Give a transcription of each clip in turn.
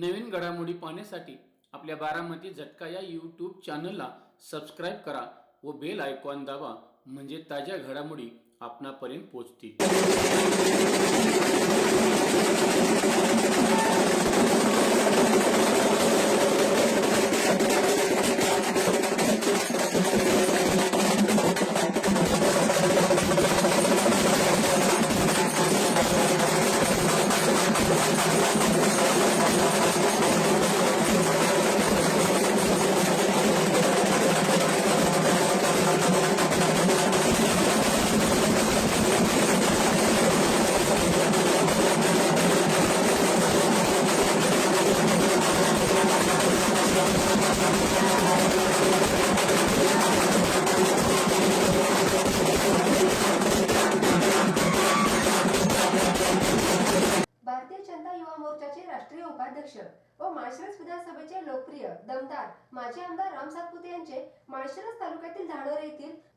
नवीन घडामोडी पाहण्यासाठी आपल्या बारामती झटका या यूट्यूब चॅनलला सबस्क्राईब करा व बेल आयकॉन दाबा म्हणजे ताज्या घडामोडी आपणापर्यंत पोहोचतील.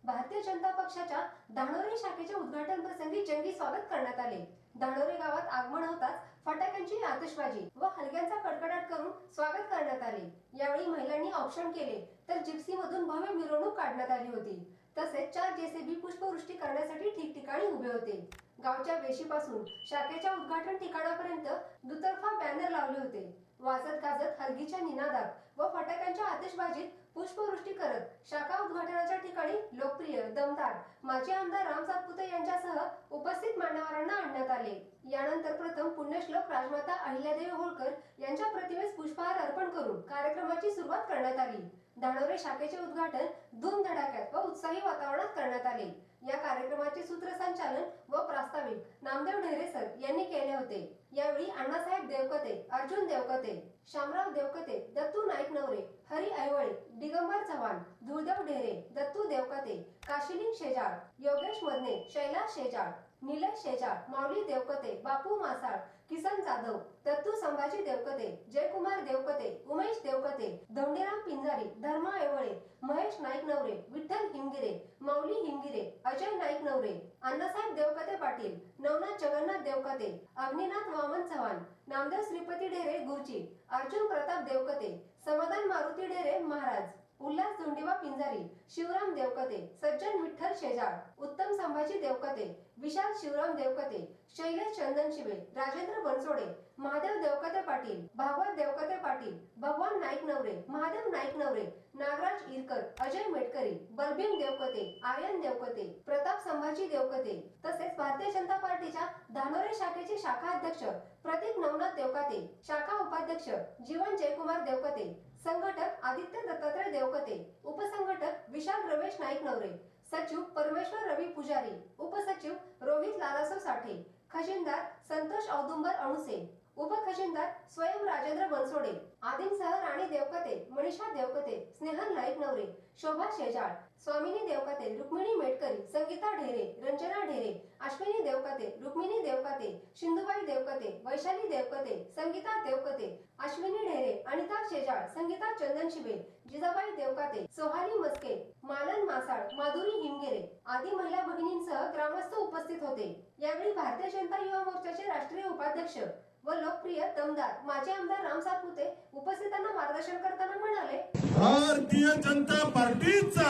भारतीय जनता पक्षाच्या धानोरे शाखेच्या उद्घाटन प्रसंगी जंगी स्वागत करण्यात आले. धानोरे गावात आगमन होताच फटाक्यांची आतिषबाजी व हलग्यांचा कडकडाट करून स्वागत करण्यात आले. यावेळी महिलांनी औक्षण केले तर जिप्सी मधून भव्य मिरवणूक काढण्यात आली होती. तसेच चार जेसीबी पुष्पवृष्टी करण्यासाठी ठिकठिकाणी उभे होते. गावच्या वेशीपासून शाखेच्या उद्घाटन ठिकाणापर्यंत दुतर्फा बॅनर लावले होते. वाजत गाजत हलगीच्या निनादात व फटाक्यांच्या आतिषबाजीत पुष्पवृष्टी करत शाखा उद्घाटनाच्या ठिकाणी लोकप्रिय दमदार माजी आमदार राम सातपुते यांच्यासह उपस्थित मान्यवरांना आणण्यात आले. यानंतर प्रथम पुण्यश्लोक राजमाता अहिल्यादेवी होळकर यांच्या प्रतिमेस पुष्पहार अर्पण करून कार्यक्रमाची सुरुवात करण्यात आली. धानोरे शाखेचे उद्घाटन धूमधडाक्यात व उत्साही वातावरणात करण्यात आले. या कार्यक्रमाचे सूत्रसंचालन व प्रास्ताविक नामदेव ढेरे सर यांनी केले होते. यावेळी अण्णासाहेब देवकते अर्जुन देवकते शामराव देवकते दत्तू नाईक नवरे हरी ऐवळे दिगंबर चव्हाण धुळदेव ढेरे दत्तू देवकते काशिलिंग शेजाळ योगेश मदने शैलाश शेजाळ निलेश शेजाळ माऊली देवकते बापू मासाळ किसन जाधव दत्तू संभाजी देवकते जयकुमार देवकते उमेश देवकते धोंडीराम पिंजारी धर्मा ऐवळे महेश नाईक नवरे विठ्ठल हिंगिरे माऊली हिंगिरे अजय नाईक नवरे अण्णासाहेब देवकते पाटील नवनाथ जगन्नाथ देवकते अग्निनाथ वामन चव्हाण नामदेव श्रीपती ढेरे गुरुजी अर्जुन प्रताप देवकते समाधान मारुती ढेरे महाराज उल्हास धोंडीबा पिंजारी शिवराम देवकते सज्जन विठ्ठल शेजाळ उत्तम संभाजी देवकते विशाल शिवराम देवकते शैलेश चंदन शिवे राजेंद्र बनसोडे महादेव देवकते पाटील भागवत देवकते पाटील भगवान नाईक नवरे महादेव नाईक नवरे नागराज इरकर अजय मेटकरी बलभीम देवकते आर्यन देवकते प्रताप संभाजी देवकते तसेच भारतीय जनता पार्टीच्या धानोरे शाखेचे शाखा अध्यक्ष प्रतीक नवनाथ देवकते शाखा उपाध्यक्ष जीवन जयकुमार देवकते संघटक आदित्य दत्तात्रय देवकते उपसंघटक विशाल रमेश नाईक नवरे सचिव परमेश्वर रवी पुजारी उपसचिव रोहित लालासो साठे खजिनदार संतोष औदुंबर अणुसे उपखजिनदार स्वयं राजेंद्र बनसोडे आदींसह राणी देवकते मनीषा देवकते स्नेहल नाईक नवरे शोभा शेजाळ स्वामिनी देवकते रुक्मिणी मेटकरी संगीता ढेरे रंजना ढेरे अश्विनी देवकते रुक्मिणी देवकते सिंधुबाई देवकते वैशाली देवकते संगीता देवकते अश्विनी ढेरे अनिता शेजाळ संगीता चंदन शिबे जिजाबाई देवकाते सोहाली मस्के मालन मासाळ माधुरी हिमगिरे आदी महिला भगिनींसह ग्रामस्थ उपस्थित होते. यावेळी भारतीय जनता युवा मोर्चाचे राष्ट्रीय उपाध्यक्ष व लोकप्रिय दमदार. माजी आमदार राम सातपुते उपस्थितांना मार्गदर्शन करताना म्हणाले भारतीय जनता पार्टीचा.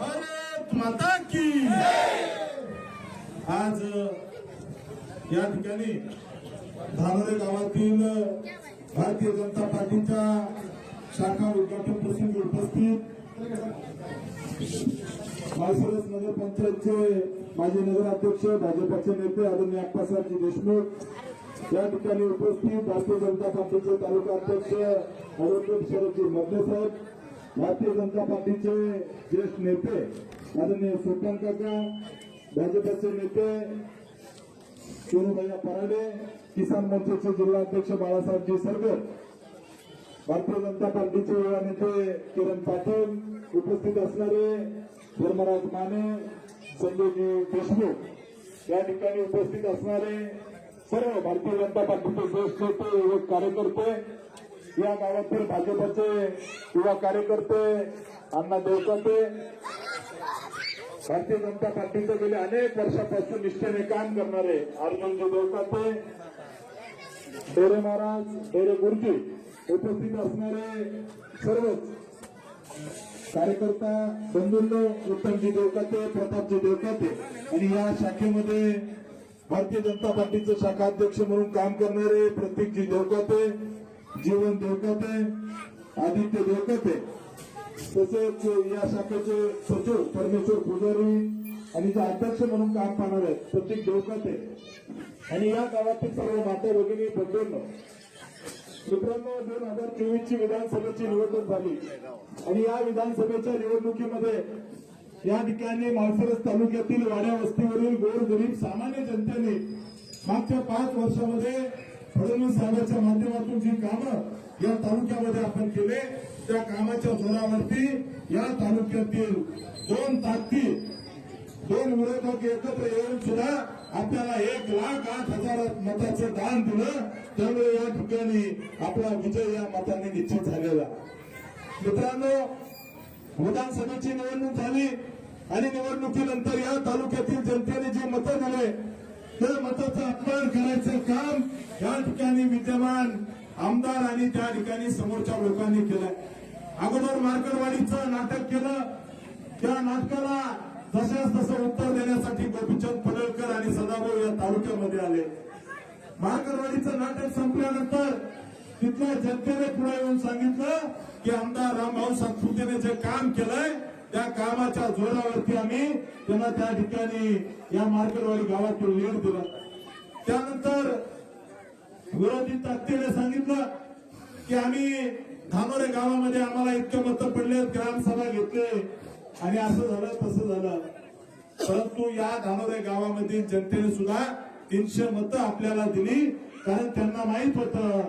भारत माता की. आज या ठिकाणी धानोरे गावातील भारतीय जनता पार्टीच्या शाखा उद्घाटन प्रसंगी उपस्थित माळशिरस नगर पंचायतचे माजी नगराध्यक्ष भाजपाचे नेते आदरणीय अप्पासाहेबजी देशमुख या ठिकाणी उपस्थित भारतीय जनता पार्टीचे तालुका अध्यक्ष ॲडव्होकेट शरदजी मधले साहेब भारतीय जनता पार्टीचे ज्येष्ठ नेते आदरणीय सुलतान काका भाजपचे नेते सोनूभैया पराडे किसान मोर्चाचे जिल्हाध्यक्ष बाळासाहेबजी सरगर भारतीय जनता पार्टीचे युवा नेते किरण पाटील उपस्थित असणारे धर्मराज माने संजयजी देशमुख या ठिकाणी उपस्थित असणारे सर्व भारतीय जनता पार्टीचे ज्येष्ठ नेते युवक कार्यकर्ते या गावातील भाजपचे युवा कार्यकर्ते अण्णा देवकते. भारतीय जनता पार्टीचे गेले अनेक वर्षापासून निष्ठेने काम करणारे अर्जुनजी देवकाते डेरे महाराज डेरे गुरुजी उपस्थित असणारे सर्वच कार्यकर्ता बंधूंनो उत्तमजी देवकाते प्रतापजी देवकाते. आणि या शाखेमध्ये भारतीय जनता पार्टीचे शाखाध्यक्ष म्हणून काम करणारे प्रतीकजी देवकाते जीवन देवकाते आदित्य देवकाते तसेच या शाखेचे सचिव परमेश्वर पुजारी आणि जे अध्यक्ष म्हणून काम पाहणार आहेत प्रतीक देवकाते. आणि या गावातील सर्व माता भगिनी बंधूंनो मित्रांनो दोन हजार चोवीस ची विधानसभेची निवडणूक झाली. आणि या विधानसभेच्या निवडणुकीमध्ये या ठिकाणी माळसरस तालुक्यातील वाड्या वस्तीवरील गोरगरीब सामान्य जनतेने मागच्या पाच वर्षामध्ये फडणवीस साहेबांच्या माध्यमातून जी कामं या तालुक्यामध्ये आपण केले त्या कामाच्या जोरावरती या तालुक्यातील दोन ताकदी दोन विरोधक एकत्र येऊन सुद्धा आपल्याला एक लाख आठ हजार मताचं दान दिलं. त्यामुळे या ठिकाणी आपला विजय या मताने निश्चित झालेला मित्रांनो विधानसभेची निवडणूक झाली. आणि निवडणुकीनंतर या तालुक्यातील जनतेने जे मतं दिले त्या मताचं अपमान करायचं काम या ठिकाणी विद्यमान आमदार आणि त्या ठिकाणी समोरच्या लोकांनी केलंय. अगोदर मार्कडवाडीचं नाटक केलं. त्या नाटकाला जशाच तसं उत्तर देण्यासाठी गोपीचंद पडळकर आणि सदाभाऊ या तालुक्यामध्ये आले. महाकरवाडीचं नाटक संपल्यानंतर तिथल्या जनतेने पुढे येऊन सांगितलं की आमदार रामभाऊ सातपुतेने जे काम केलंय त्या कामाच्या जोरावरती आम्ही त्यांना त्या ठिकाणी या मार्केटवाडी गावातून लीड दिला. त्यानंतर विरोधी ताकदीने सांगितलं की आम्ही धानोरे गावामध्ये आम्हाला इतके मत पडले ग्रामसभा घेतले आणि असं झालं तसं झालं. परंतु या धानोरे गावामध्ये जनतेने सुद्धा तीनशे मतं आपल्याला दिली कारण त्यांना माहीत होतं.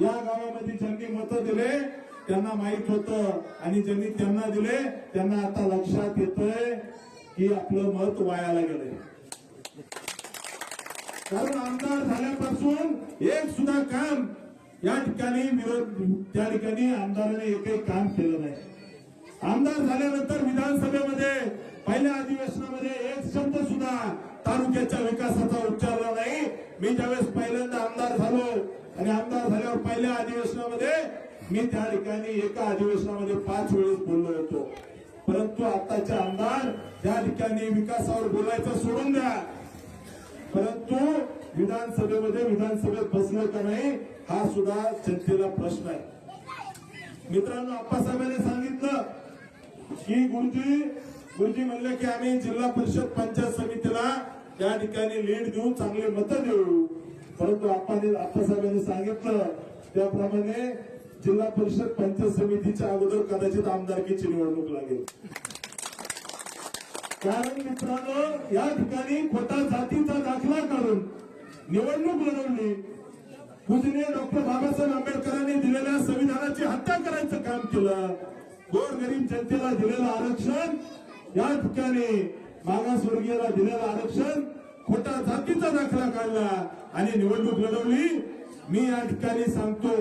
या गावामध्ये ज्यांनी मतं दिले त्यांना माहीत होतं आणि ज्यांनी त्यांना दिले त्यांना आता लक्षात येतंय की आपलं मत वायाला गेलंय. कारण आमदार झाल्यापासून एक सुद्धा काम या ठिकाणी विरोध त्या ठिकाणी आमदाराने एकही काम केलं नाही. आमदार झाल्यानंतर विधानसभेमध्ये पहिल्या अधिवेशनामध्ये एक शब्द सुद्धा तालुक्याच्या विकासाचा उच्चारला नाही. मी ज्यावेळेस पहिल्यांदा आमदार झालो आणि आमदार झाल्यावर पहिल्या अधिवेशनामध्ये मी त्या ठिकाणी एका अधिवेशनामध्ये पाच वेळेस बोललो होतो. परंतु आताचे आमदार त्या ठिकाणी विकासावर बोलायचं सोडून द्या. परंतु विधानसभेमध्ये विधानसभेत बसलं का नाही हा सुद्धा जनतेला प्रश्न आहे. मित्रांनो आप्पासाहेबांनी सांगितलं की गुरुजी गुरुजी म्हणले की आम्ही जिल्हा परिषद पंचायत समितीला त्या ठिकाणी लीड देऊन चांगले मतं देऊ. परंतु आपण आप्पासाहेबांनी सांगितलं त्याप्रमाणे जिल्हा परिषद पंचायत समितीच्या अगोदर कदाचित आमदारकीची निवडणूक लागेल. कारण मित्रांनो या ठिकाणी खोटा जातीचा दाखला काढून निवडणूक लढवली. पूजनीय डॉक्टर बाबासाहेब आंबेडकरांनी दिलेल्या संविधानाची हत्या करायचं काम केलं. गोरगरीब जनतेला दिलेलं आरक्षण या ठिकाणी मागासवर्गीयाला दिलेलं आरक्षण खोटा जातीचा दाखला काढला आणि निवडणूक लढवली. मी या ठिकाणी सांगतो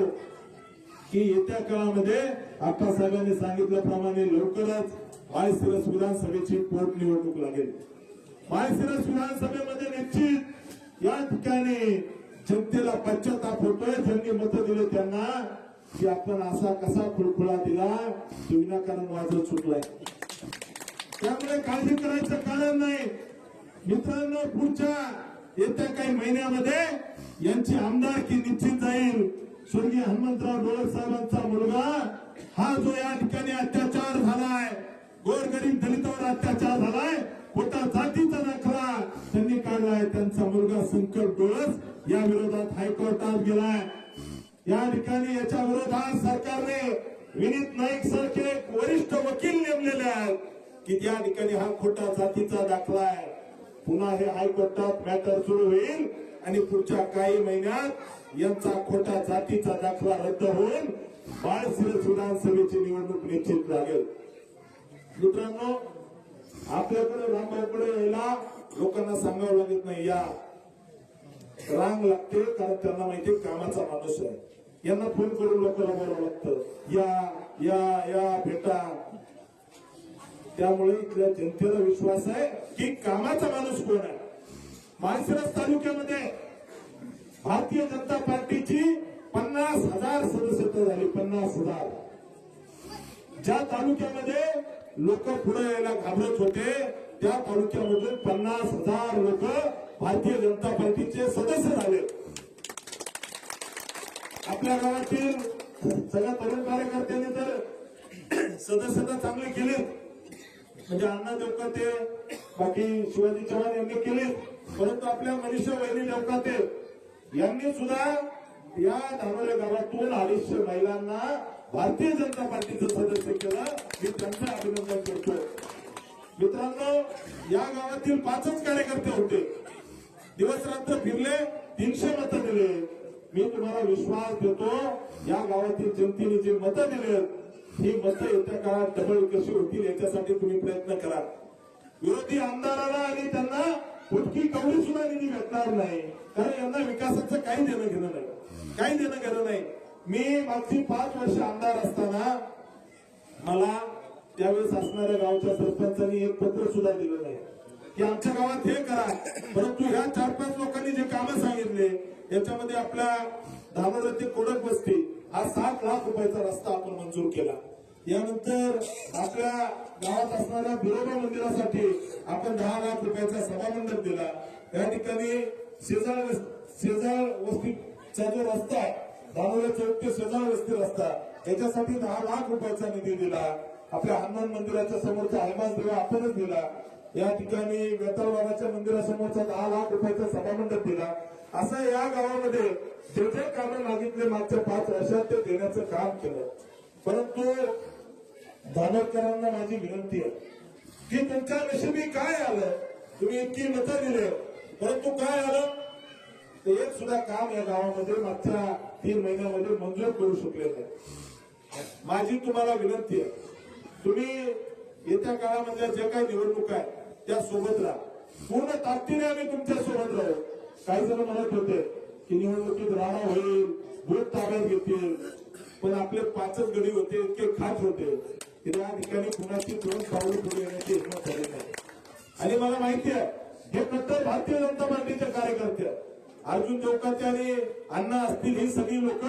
की येत्या काळामध्ये आप्पासाहेबांनी सांगितल्याप्रमाणे लवकरच माळशिरस विधानसभेची पोटनिवडणूक लागेल. माळशिरस विधानसभेमध्ये निश्चित या ठिकाणी जनतेला पश्चाताप होतोय ज्यांनी मतं दिले त्यांना की आपण असा कसा खुळखुळा दिला तो विनाकारण वाजव सुटलाय त्यामुळे काळजी करायचं कारण नाही. मित्रांनो पुढच्या येत्या काही महिन्यामध्ये यांची आमदारकी निश्चित जाईल स्वर्गीय हनुमंतराव डोळक साहेबांचा मुलगा हा जो या ठिकाणी अत्याचार झालाय गोरगरीब दलितावर अत्याचार झालाय खोटा जातीचा दाखला त्यांनी काढलाय. त्यांचा मुलगा संकट डोळस या विरोधात हायकोर्टात गेलाय. या ठिकाणी याच्या विरोधात सरकारने विनीत नाईक सारखे एक वरिष्ठ वकील नेमलेले आहेत की त्या ठिकाणी हा खोटा जातीचा दाखला आहे. पुन्हा हे हायकोर्टात मॅटर सुरू होईल. आणि पुढच्या काही महिन्यात यांचा खोटा जातीचा दाखला रद्द होऊन बाळशिरस विधानसभेची निवडणूक निश्चित लागेल मित्रांनो आपल्याकडे रामबाईकडे यायला लोकांना सांगावं लागत नाही. या रांग लागते कारण त्यांना माहिती कामाचा माणूस आहे. यांना फोन करून लोकांना बोलावं लागतं. या या या भेटा. त्यामुळे इथल्या जनतेला विश्वास आहे की कामाचा माणूस कोण आहे? माळशिरस तालुक्यामध्ये भारतीय जनता पार्टीची पन्नास हजार सदस्यता झाली पन्नास हजार. ज्या तालुक्यामध्ये लोक पुढे यायला घाबरत होते त्या तालुक्यामधून पन्नास हजार लोक भारतीय जनता पार्टीचे सदस्य झाले. आपल्या गावातील सगळ्या तरुण कार्यकर्त्यांनी तर सदस्यता चांगली केली. म्हणजे अण्णा देवकाते बाकी शिवाजी चव्हाण यांनी केले. परंतु आपल्या मनीषा वहिनी देवकाते यांनी सुद्धा या धानोरे गावातून अडीचशे महिलांना भारतीय जनता पार्टीचं सदस्य केलं. मी त्यांचं अभिनंदन करतो मित्रांनो या गावातील पाचच कार्यकर्ते होते. दिवस रात्र फिरले तीनशे मतं दिले. मी तुम्हाला विश्वास देतो या गावातील जनतेने जे मतं दिलेत ही मतं येत्या काळात डबल कशी होतील याच्यासाठी तुम्ही प्रयत्न करा. विरोधी आमदाराला आणि त्यांना कुठकी कवडी सुद्धा निधी भेटणार नाही. कारण यांना विकासाचं काही देणं घेणं नाही. काही देणं घेणं नाही. मी मागची पाच वर्ष आमदार असताना मला त्यावेळेस असणाऱ्या गावच्या सरपंचांनी एक पत्र सुद्धा दिलं नाही. की आमच्या गावात हे करा. परंतु ह्या चार पाच लोकांनी जे कामं सांगितले याच्यामध्ये आपल्या धानोर ते कोडक बसती हा सात लाख रुपयाचा रस्ता आपण मंजूर केला. यानंतर आपल्या गावात असणाऱ्या बिरोबा मंदिरासाठी आपण दहा लाख रुपयाचा सभामंडप दिला. या ठिकाणी शेजाळ शेजाळ वस्तीचा जो रस्ता आहे चौक ते शेजाळ वस्ती रस्ता याच्यासाठी दहा लाख रुपयाचा निधी दिला. आपल्या हनुमान मंदिराच्या समोरचा हनुमान देवा आपणच दिला. या ठिकाणी वेतळवाडाच्या मंदिरासमोरचा दहा लाख रुपयाचा सभामंडप दिला. असं या गावामध्ये जे जे कामं मागितले मागच्या पाच वर्षात ते देण्याचं काम केलं. परंतु दानोरकरांना माझी विनंती आहे. की तुमच्या नशिबी काय आलं? तुम्ही इतकी मतं दिले. परंतु काय आलं? ते एक सुद्धा काम या गावामध्ये मागच्या तीन महिन्यामध्ये मंजूर करू शकले नाही. माझी तुम्हाला विनंती आहे. तुम्ही येत्या काळामधल्या जे काही निवडणूक आहे त्या सोबत राहा. पूर्ण ताकदीने आम्ही तुमच्यासोबत राहू. काही जण म्हणत होते की निवडणुकीत राणा होईल भूत ताब्यात घेतील. पण आपले पाचच गडी होते इतके खास होते. की त्या ठिकाणी कुणाची दोन पावलं पुढे येण्याची हिंमत झाली नाही आणि मला माहिती आहे हे कट्टर भारतीय जनता पार्टीचे कार्यकर्ते अर्जुन चौकाचे आणि अण्णा असतील ही सगळी लोक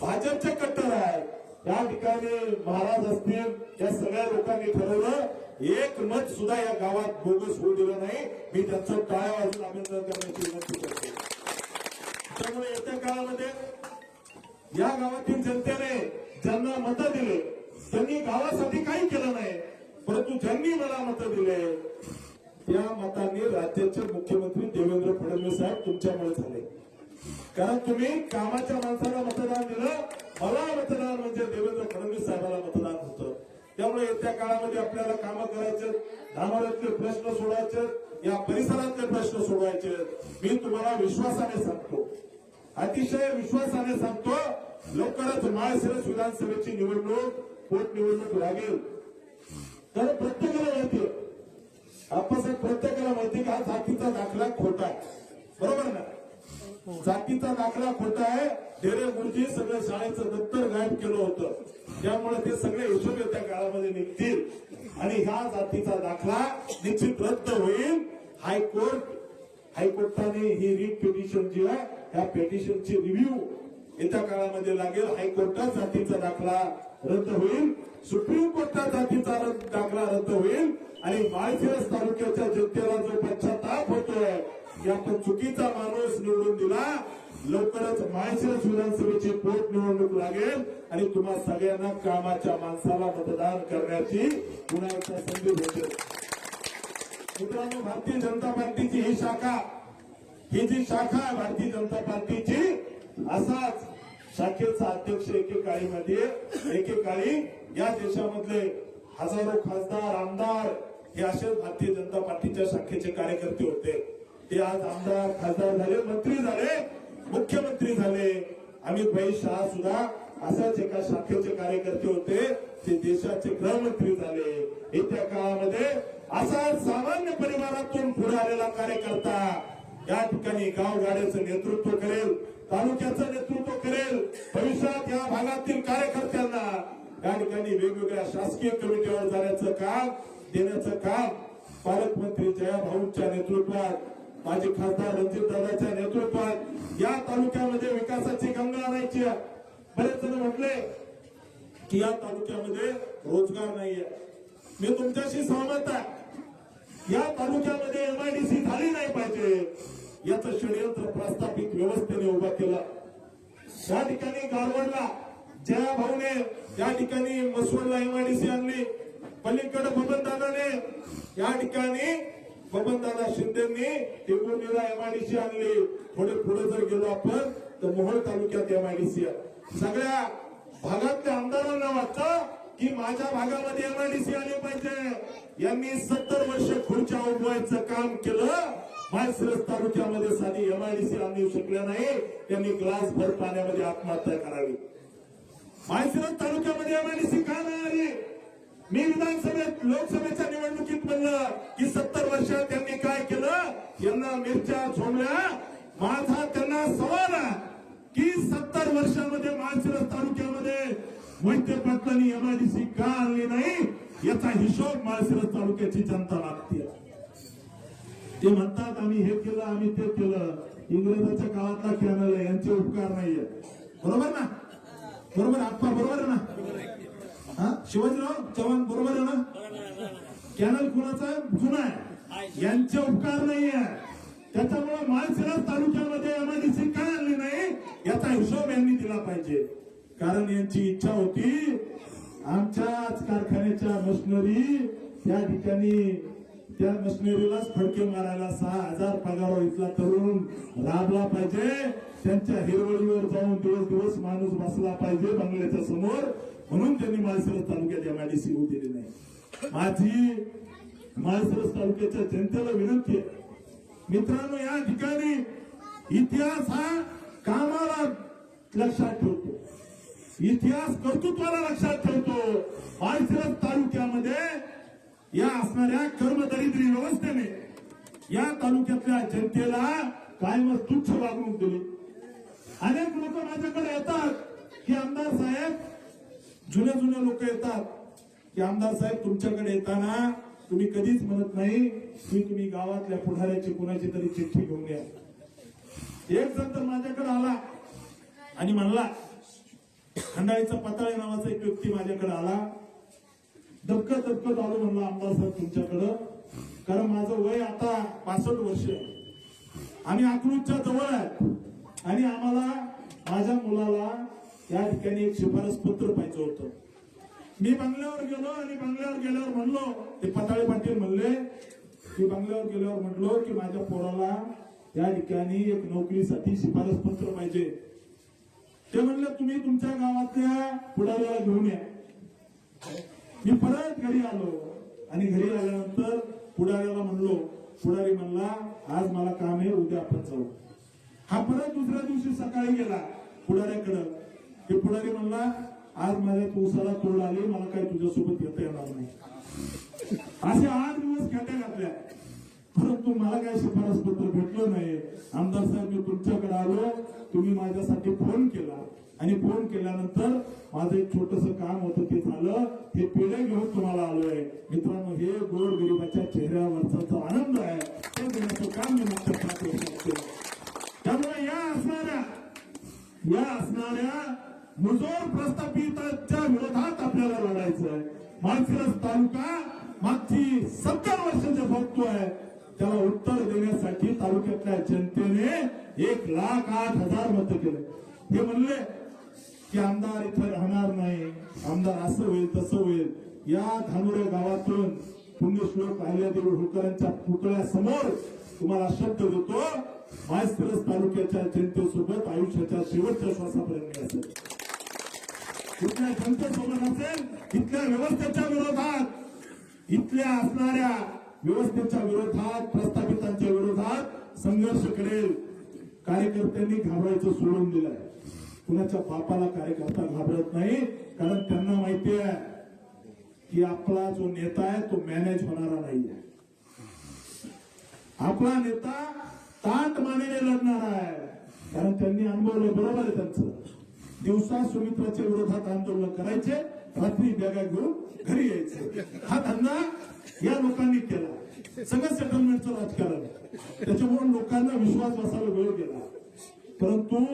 भाजपचे कट्टर आहेत. या ठिकाणी महाराज असतील या सगळ्या लोकांनी ठरवलं एक मत सुद्धा या गावात बोगस होऊ दिलं नाही. मी त्यांचं टाळ्या वाजून मतं दिले. त्या मतांनी राज्याचे मुख्यमंत्री देवेंद्र फडणवीस साहेब तुमच्यामुळे झाले कारण तुम्ही कामाच्या माणसाला मतदान दिलं मला मतदान म्हणजे देवेंद्र फडणवीस साहेबाला मतदान होतं. त्यामुळे येत्या काळामध्ये आपल्याला कामं करायचे धामाऱ्यातले प्रश्न सोडवायचे या परिसरातले प्रश्न सोडवायचे. मी तुम्हाला विश्वासाने सांगतो. अतिशय विश्वासाने सांगतो लवकरच माळशिरस विधानसभेची निवडणूक पोटनिवडणूक लागेल. तर प्रत्येकाला माहिती आहे. आप्पासाहेब प्रत्येकाला माहिती की हा जातीचा दाखला खोटा आहे. बरोबर ना? जातीचा दाखला खोटा आहे. डेरे गुरुजी सगळं शाळेचं दप्तर गायब केलं होतं. त्यामुळे ते सगळे हिशोब त्या काळामध्ये निघतील. आणि ह्या जातीचा दाखला निश्चित रद्द होईल. हायकोर्ट हायकोर्टाने ही रीट पिटिशन जी आहे ह्या पिटिशनची रिव्ह्यू येत्या काळामध्ये लागेल. हायकोर्टात जातीचा दाखला रद्द होईल. सुप्रीम कोर्टात जातीचा रद्द- दाखला रद्द होईल. आणि माळशिरस तालुक्याच्या जनतेला जो पश्चाताप होतोय यातून चुकीचा माणूस निवडून दिला. लवकरच माळशिरस विधानसभेची पोटनिवडणूक लागेल. आणि तुम्हा सगळ्यांना कामाच्या माणसाला मतदान करण्याची पुन्हा एकदा संधी भेटेल. मित्रांनो भारतीय जनता पार्टीची ही शाखा ही जी शाखा आहे भारतीय जनता पार्टीची असाच शाखेचा अध्यक्ष एकेकाळीमध्ये एकेकाळी या देशामधले हजारो खासदार आमदार हे असे भारतीय जनता पार्टीच्या शाखेचे कार्यकर्ते होते. ते आज आमदार खासदार झाले मंत्री झाले मुख्यमंत्री झाले. अमित भाई शहा सुद्धा असाच एका शाखेचे कार्यकर्ते होते. ते देशाचे गृहमंत्री झाले. येत्या काळामध्ये असा सामान्य परिवारातून पुढे आलेला कार्यकर्ता या ठिकाणी गावगाड्याचं नेतृत्व करेल. तालुक्याचं नेतृत्व करेल. भविष्यात या भागातील कार्यकर्त्यांना या ठिकाणी वेगवेगळ्या शासकीय कमिटीवर जाण्याचं काम देण्याचं काम पालकमंत्री जयाभाऊंच्या नेतृत्वात माझे खासदार रणजित दादाच्या नेतृत्वात या तालुक्यामध्ये विकासाची गंगा आणायची आहे. बरेच जण म्हटले की या तालुक्यामध्ये रोजगार नाहीये. मी तुमच्याशी सहमत आहे. या तालुक्यामध्ये एमआयडीसी झाली नाही पाहिजे. याचं षडयंत्र प्रस्थापित व्यवस्थेने उभा केलं. त्या ठिकाणी गारवडला जया भाऊने या ठिकाणी मसवडला एमआयडीसी आणली पलीकडे बबनदादाने या ठिकाणी बबनदादा शिंदेनी टेंबुर्णीला एमआयडीसी आणली. थोडे पुढे जर गेलो आपण तर मोहोळ तालुक्यात एमआयडीसी आहे. सगळ्या भागातल्या आमदारांना वाटतं की माझ्या भागामध्ये एमआयडीसी आली पाहिजे. यांनी सत्तर वर्ष खुर्च्या उभवायचं काम केलं. माळशिरस तालुक्यामध्ये साधी एमआयडीसी आणू शकल्या नाही. त्यांनी ग्लास भर पाण्यामध्ये आत्महत्या करावी. मायसिरस तालुक्यामध्ये एमआयडीसी का नाही आली? मी विधानसभेत लोकसभेच्या निवडणुकीत म्हणलं की सत्तर वर्षात त्यांनी काय केलं? यांना मिरच्या झोमल्या. माझा त्यांना सवाल की सत्तर वर्षामध्ये माळशिरस तालुक्यामध्ये मोहिते पाटलांनी एमआयडीसी का आणली नाही? याचा हिशोब माळशिरस तालुक्याची जनता मागते. ते म्हणतात आम्ही हे केलं आम्ही ते केलं. इंग्रजाच्या काळातला कॅनल आहे यांचे उपकार नाहीये. बरोबर ना? बरोबर? आप्पा बरोबर आहे ना? हा? शिवाजीराव चव्हाण बरोबर आहे ना? कॅनल कुणाचा? जुना आहे. यांचे उपकार नाहीये. त्याच्यामुळे माळशिरस तालुक्यामध्ये एमआयडीसी का आणली नाही? याचा हिशोब यांनी दिला पाहिजे. कारण यांची इच्छा होती आमच्याच कारखान्याच्या मशिनरी या ठिकाणी त्या मशिनरीलाच फडके मारायला सहा हजार पगार इथला तरुण राबला पाहिजे. त्यांच्या हिरवळीवर जाऊन दिवस दिवस माणूस बसला पाहिजे बंगल्याच्या समोर. म्हणून त्यांनी माळशिरस तालुक्यात एमआयडीसी होऊ दिली नाही. माझी माळशिरस तालुक्याच्या जनतेला विनंती आहे. मित्रांनो या ठिकाणी इतिहास हा कामाला लक्षात ठेवतो. इतिहास कर्तृत्वाला लक्षात ठेवतो. माळशिरस तालुक्यामध्ये या असणाऱ्या कर्मदरिद्री व्यवस्थेने या तालुक्यातल्या जनतेला कायमच तुच्छ वागणूक दिली. अनेक लोक माझ्याकडे येतात. की आमदार साहेब जुने जुने लोक येतात. की आमदार साहेब तुमच्याकडे येताना तुम्ही कधीच म्हणत नाही की तुम्ही गावातल्या पुढाऱ्याची कुणाची तरी चिठ्ठी घेऊन घ्या एक जण तर माझ्याकडे आला आणि म्हणला खंडाळीचा पताळे नावाचा एक व्यक्ती माझ्याकडे आला. दबकत दबकत आलो म्हणलं आमदार साहेब तुमच्याकडं. कारण माझं वय आता पासष्ट वर्ष आहे. आम्ही अकलूजच्या जवळ आहेत आणि आम्हाला माझ्या मुलाला या ठिकाणी एक शिफारस पत्र पाहिजे होतं. मी बंगल्यावर गेलो आणि बंगल्यावर गेल्यावर म्हणलो ते पताळे पाटील म्हणले की बंगल्यावर गेल्यावर म्हणलो की माझ्या पोराला या ठिकाणी एक नोकरीसाठी शिफारस पत्र पाहिजे. ते म्हणले तुम्ही तुमच्या गावातल्या पुढाऱ्याला घेऊन या. मी परत घरी आलो. आणि घरी आल्यानंतर पुढाऱ्याला म्हणलो पुढारी म्हणला आज मला काम आहे उद्या आपण जाऊ. हा परत दुसऱ्या दिवशी सकाळी गेला पुढाऱ्याकडं. की पुढारी म्हणला आज माझ्या तुळसाला तोड आली मला काही तुझ्यासोबत येता येणार नाही. असे आठ दिवस खेट्या घातल्या. परंतु मला काही शिफारस पत्र भेटलं नाही. आमदार साहेब मी तुमच्याकडे आलो. तुम्ही माझ्यासाठी फोन केला. आणि फोन केल्यानंतर माझं एक छोटस काम होतं ते झालं. ते पेढे घेऊन तुम्हाला आलोय. मित्रांनो हे गोर गरिबाच्या चेहऱ्यावरचा जो आनंद आहे ते देण्याचं काम मी मागच्या करू शकतो. त्यामुळे या असणाऱ्या या असणाऱ्या मुजोर प्रस्थापिताच्या विरोधात आपल्याला लढायचं आहे. माळशिरस तालुका मागची सत्तर वर्ष जे बघतोय त्याला उत्तर देण्यासाठी तालुक्यातल्या जनतेने एक लाख आठ हजार मत केले. हे म्हणले की आमदार इथं राहणार नाही. आमदार असं होईल तसं होईल. या धानुरे गावातून पुण्यश्लोक अहिल्यादेवी होळकरांच्या पुतळ्यासमोर तुम्हाला शब्द देतो. माळशिरस तालुक्याच्या जनतेसोबत आयुष्याच्या शेवटच्या श्वासापर्यंत असेल इथल्या जनतेसोबत असेल इथल्या व्यवस्थेच्या विरोधात. इथल्या असणाऱ्या व्यवस्थेच्या विरोधात प्रस्थापितांच्या विरोधात संघर्ष करेल. कार्यकर्त्यांनी घाबरायचं सोडून दिलंय. कुणाच्या बापाला कार्यकर्ता घाबरत नाही कारण त्यांना माहिती आहे की आपला जो नेता आहे तो मॅनेज होणारा नाहीये. आपला नेता ताट मानेने लढणार आहे. कारण त्यांनी अनुभवलं बरोबर आहे त्यांचं. दिवसा सुमित्राच्या विरोधात आंदोलन करायचे रात्री बॅगा घेऊन घरी यायचे. हा धंदा या लोकांनी केला. सगळं सेटलमेंटचं राजकारण. त्याच्यामुळे लोकांना विश्वास बसायला वेळ गेला. परंतु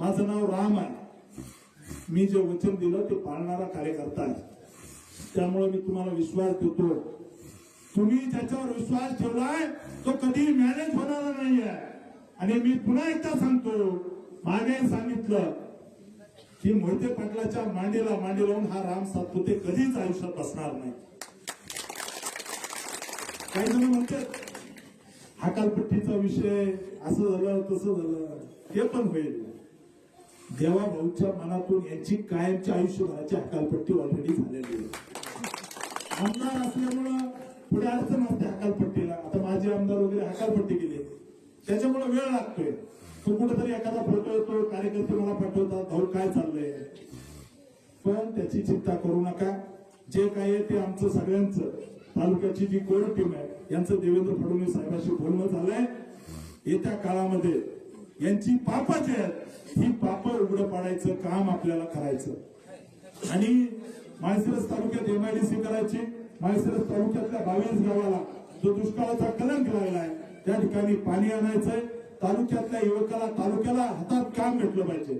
माझं नाव राम आहे. मी जे वचन दिलं ते पाळणारा कार्यकर्ता आहे. त्यामुळे मी तुम्हाला विश्वास देतो. तुम्ही ज्याच्यावर विश्वास ठेवलाय तो कधी मॅनेज होणार नाहीये. आणि मी पुन्हा एकदा सांगतो मागे सांगितलं की मोहिते पाटलाच्या मांडीला मांडी लावून हा राम सातपुते कधीच आयुष्यात बसणार नाही. काही जण म्हणतात हाकालपट्टीचा विषय असं झालं तसं झालं. ते पण होईल. देवा भाऊच्या मनातून यांची कायमच्या आयुष्यभराची हकालपट्टी ऑलरेडी झालेली आहे. आमदार असल्यामुळं पुढे अडचण असते हकालपट्टीला आता माझे आमदार वगैरे हकालपट्टी गेले त्याच्यामुळे वेळ लागतोय. तो कुठेतरी एखादा फोटो येतो कार्यकर्ते मला पाठवतात भाऊ काय चाललंय? पण त्याची चिंता करू नका. जे काय आहे ते आमचं सगळ्यांचं. तालुक्याची जी कोर टीम आहे यांचं देवेंद्र फडणवीस साहेबांशी बोलणं झालंय. येत्या काळामध्ये यांची पाप जी आहेत ही पाप उघड पाडायचं काम आपल्याला करायचं. आणि माळशिरस तालुक्यात एमआयडीसी करायची. माळशिरस तालुक्यातल्या बावीस गावाला जो दुष्काळाचा कलंक लागलाय त्या ठिकाणी पाणी आणायचंय. तालुक्यातल्या युवकाला तालुक्याला हातात काम भेटलं पाहिजे.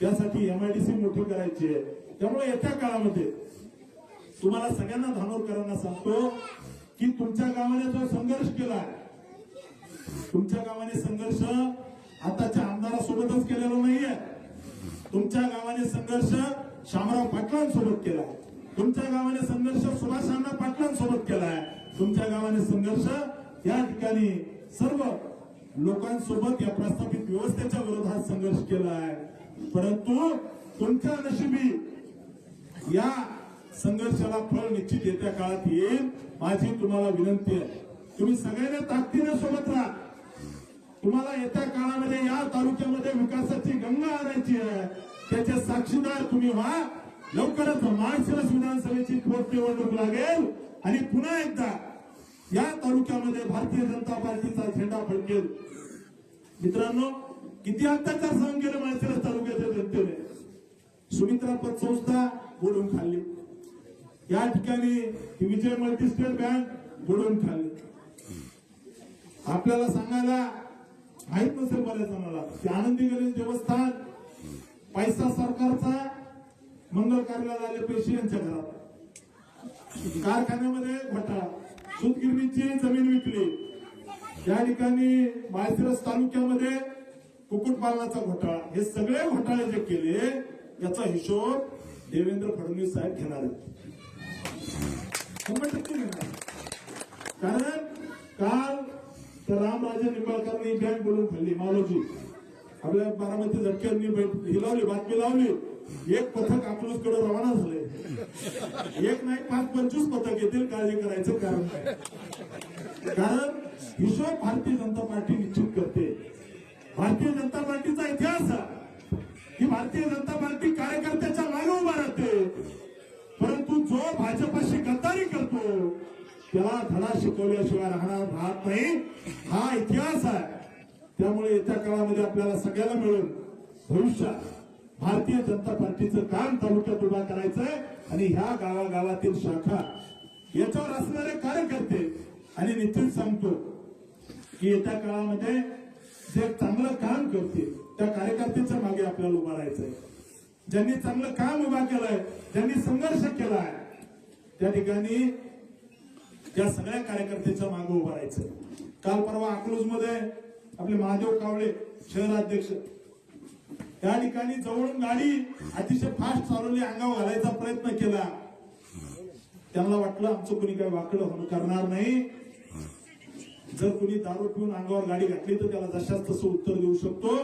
त्यासाठी एमआयडीसी मोठी करायची आहे. त्यामुळे येत्या काळामध्ये तुम्हाला सगळ्यांना धानोरकरांना सांगतो की तुमच्या गावाने जो संघर्ष केलाय तुमच्या गावाने संघर्ष आताच्या आमदारासोबतच केलेला नाहीये. तुमच्या गावाने संघर्ष शामराव पाटलांसोबत केला. तुमच्या गावाने संघर्ष सुभाष अण्णा पाटलांसोबत केलाय तुमच्या गावाने संघर्ष या ठिकाणी सर्व लोकांसोबत या प्रस्थापित व्यवस्थेच्या विरोधात संघर्ष केला आहे. परंतु तुमच्या नशिबी या संघर्षाला फळ निश्चित येत्या काळात येईल माझी तुम्हाला विनंती आहे. तुम्ही सगळ्यांना ताकदीने सोबत राहा. तुम्हाला येत्या काळामध्ये या तालुक्यामध्ये विकासाची गंगा आणायची आहे. त्याचे साक्षीदार तुम्ही व्हा. लवकरच माळशिरस विधानसभेची पोटनिवडणूक लागेल. आणि पुन्हा एकदा या तालुक्यामध्ये भारतीय जनता पार्टीचा झेंडा फडकेल. मित्रांनो किती अत्याचार सहन केले माळशिरस तालुक्याच्या जनतेने? सुमित्रा पतसंस्था बोलून खाल्ली. या ठिकाणी विजय मल्टीस्टेट बँक बुडून खाल्ली. आपल्याला सांगायला माहीत नसेल बऱ्याच जणाला ते आनंदी गणेश देवस्थान पैसा सरकारचा मंगल कार्याला आले पैसे यांच्या घरात. कारखान्यामध्ये घोटाळा. सुतगिरणीची जमीन विकली. त्या ठिकाणी माळशिरस तालुक्यामध्ये कुक्कुटपालनाचा घोटाळा. हे सगळे घोटाळे जे केले याचा हिशोब देवेंद्र फडणवीस साहेब घेणार आहेत. शंभर टक्के घेणार कारण काल तर रामराजे निंबाळकरांनी बँक बोलून खाल्ली मालोजी. आपल्या बारामती झटक्यांनी बैठ- ही लावली बातमी लावली. एक पथक अकलूजकडे रवाना झाले. एक नाही पाच पंचवीस पथक येतील काळजी करायचं कारण काय? कारण हिशोब भारतीय जनता पार्टी निश्चित करते. भारतीय जनता पार्टीचा इतिहास हा. की भारतीय जनता पार्टी कार्यकर्त्याच्या मागे उभा राहते. परंतु जो भाजपाशी गद्दारी करतो त्याला धडा शिकवल्याशिवाय राहणार राहत नाही. हा इतिहास आहे. त्यामुळे येत्या काळामध्ये आपल्याला सगळ्याला मिळून भविष्यात भारतीय जनता पार्टीचं काम तालुक्यात उभा करायचंय आणि ह्या गावागावातील शाखा याच्यावर असणारे कार्यकर्ते आणि निश्चित सांगतो की येत्या काळामध्ये जे चांगलं काम करतील त्या कार्यकर्त्याच्या मागे आपल्याला उभा राहायचंय ज्यांनी चांगलं काम उभा केलंय ज्यांनी संघर्ष केलाय त्या ठिकाणी त्या सगळ्या कार्यकर्त्यांच्या मागे उभं राहायचं. काल परवा अकलूजमध्ये आपले महादेव कावळे शहराध्यक्ष त्या ठिकाणी जवळून गाडी अतिशय फास्ट चालवली अंगावर घालायचा प्रयत्न केला. त्यांना वाटलं आमचं कोणी काही वाकडं करणार नाही. जर कुणी दारू पिऊन अंगावर गाडी घातली तर त्याला जशाच तसं उत्तर देऊ शकतो.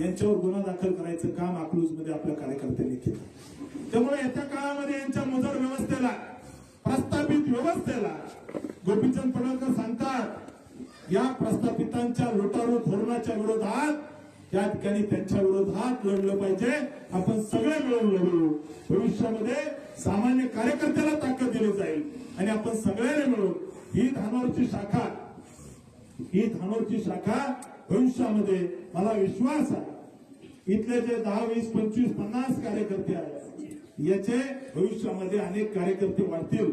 यांच्यावर गुन्हा दाखल करायचं काम अकलूजमध्ये आपल्या कार्यकर्त्यांनी केलं. त्यामुळे येत्या काळामध्ये यांच्या मुजर व्यवस्थेला प्रस्थापित व्यवस्थेला गोपीचंद पडळकर सांगतात या प्रस्थापितांच्या लुटारू धोरणाच्या विरोधात या ठिकाणी त्यांच्या विरोधात लढलं पाहिजे. आपण सगळे मिळून लढू. भविष्यामध्ये सामान्य कार्यकर्त्याला ताकद दिली जाईल. आणि आपण सगळ्यांनी मिळून ही धानोरची शाखा ही धानोरची शाखा भविष्यामध्ये मला विश्वास आहे. इथले जे दहा वीस पंचवीस पन्नास कार्यकर्ते आहेत याचे भविष्यामध्ये अनेक कार्यकर्ते वाढतील.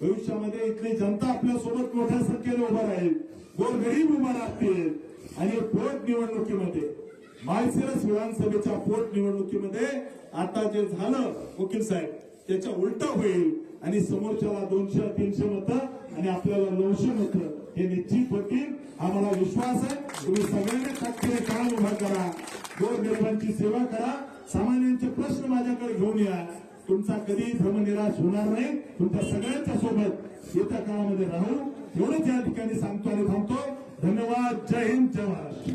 भविष्यामध्ये इथली जनता आपल्यासोबत मोठ्या संख्येने उभा राहील. गोरगरीब उभा राहतील. आणि पोटनिवडणुकीमध्ये माळशिरस विधानसभेच्या पोटनिवडणुकीमध्ये आता जे झालं वकील साहेब त्याच्या उलट होईल. आणि समोरच्याला दोनशे तीनशे मतं आणि आपल्याला नऊशे मतं हे निश्चित होतील. हा मला विश्वास आहे. तुम्ही सगळ्यांनी ताकदीने काम उभा करा. गोरगरिबांची सेवा करा. सामान्यांचे प्रश्न माझ्याकडे घेऊन या. तुमचा कधी भ्रमनिराश होणार नाही. तुमच्या सगळ्यांच्या सोबत येत्या काळामध्ये राहू. एवढंच या ठिकाणी सांगतो आणि थांबतो. धन्यवाद. जय हिंद. जय महाराष्ट्र.